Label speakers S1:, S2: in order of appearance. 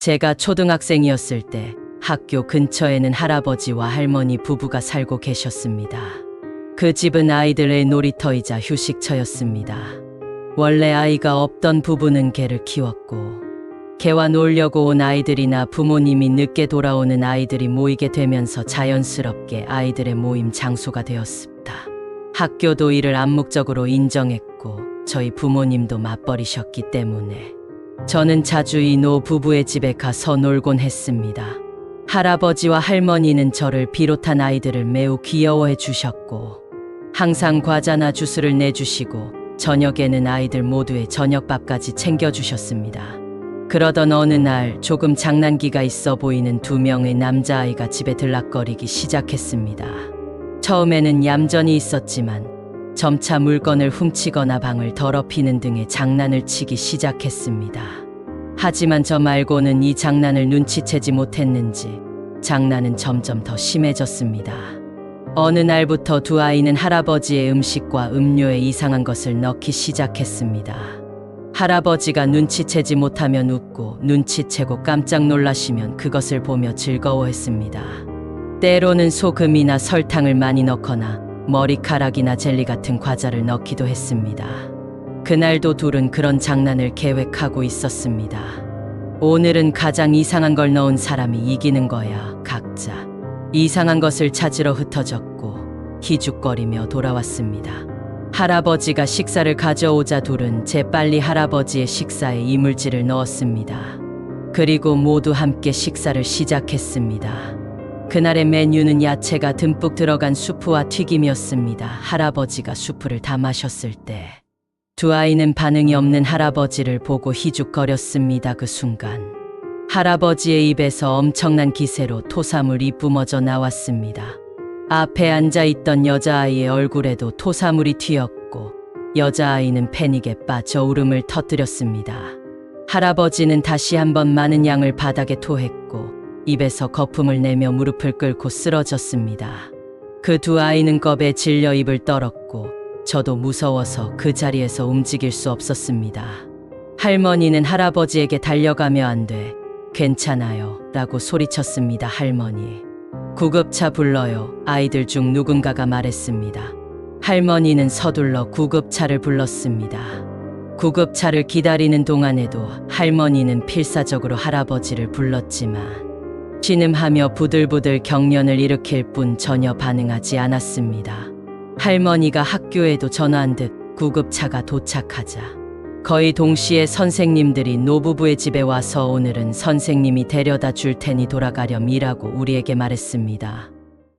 S1: 제가 초등학생이었을 때 학교 근처에는 할아버지와 할머니 부부가 살고 계셨습니다. 그 집은 아이들의 놀이터이자 휴식처였습니다. 원래 아이가 없던 부부는 개를 키웠고 개와 놀려고 온 아이들이나 부모님이 늦게 돌아오는 아이들이 모이게 되면서 자연스럽게 아이들의 모임 장소가 되었습니다. 학교도 이를 암묵적으로 인정했고 저희 부모님도 맞벌이셨기 때문에 저는 자주 이 노 부부의 집에 가서 놀곤 했습니다. 할아버지와 할머니는 저를 비롯한 아이들을 매우 귀여워해 주셨고 항상 과자나 주스를 내주시고 저녁에는 아이들 모두의 저녁밥까지 챙겨주셨습니다. 그러던 어느 날 조금 장난기가 있어 보이는 두 명의 남자아이가 집에 들락거리기 시작했습니다. 처음에는 얌전히 있었지만 점차 물건을 훔치거나 방을 더럽히는 등의 장난을 치기 시작했습니다. 하지만 저 말고는 이 장난을 눈치채지 못했는지 장난은 점점 더 심해졌습니다. 어느 날부터 두 아이는 할아버지의 음식과 음료에 이상한 것을 넣기 시작했습니다. 할아버지가 눈치채지 못하면 웃고 눈치채고 깜짝 놀라시면 그것을 보며 즐거워했습니다. 때로는 소금이나 설탕을 많이 넣거나 머리카락이나 젤리 같은 과자를 넣기도 했습니다. 그날도 둘은 그런 장난을 계획하고 있었습니다. 오늘은 가장 이상한 걸 넣은 사람이 이기는 거야, 각자. 이상한 것을 찾으러 흩어졌고 희죽거리며 돌아왔습니다. 할아버지가 식사를 가져오자 둘은 재빨리 할아버지의 식사에 이물질을 넣었습니다. 그리고 모두 함께 식사를 시작했습니다. 그날의 메뉴는 야채가 듬뿍 들어간 수프와 튀김이었습니다. 할아버지가 수프를 다 마셨을 때 두 아이는 반응이 없는 할아버지를 보고 희죽거렸습니다. 그 순간 할아버지의 입에서 엄청난 기세로 토사물이 뿜어져 나왔습니다. 앞에 앉아 있던 여자아이의 얼굴에도 토사물이 튀었고 여자아이는 패닉에 빠져 울음을 터뜨렸습니다. 할아버지는 다시 한번 많은 양을 바닥에 토했고 입에서 거품을 내며 무릎을 꿇고 쓰러졌습니다. 그 두 아이는 겁에 질려 입을 떨었고 저도 무서워서 그 자리에서 움직일 수 없었습니다. 할머니는 할아버지에게 달려가며 안 돼. 괜찮아요. 라고 소리쳤습니다. 할머니. 구급차 불러요. 아이들 중 누군가가 말했습니다. 할머니는 서둘러 구급차를 불렀습니다. 구급차를 기다리는 동안에도 할머니는 필사적으로 할아버지를 불렀지만 신음하며 부들부들 경련을 일으킬 뿐 전혀 반응하지 않았습니다. 할머니가 학교에도 전화한 듯 구급차가 도착하자 거의 동시에 선생님들이 노부부의 집에 와서 오늘은 선생님이 데려다 줄 테니 돌아가렴이라고 우리에게 말했습니다.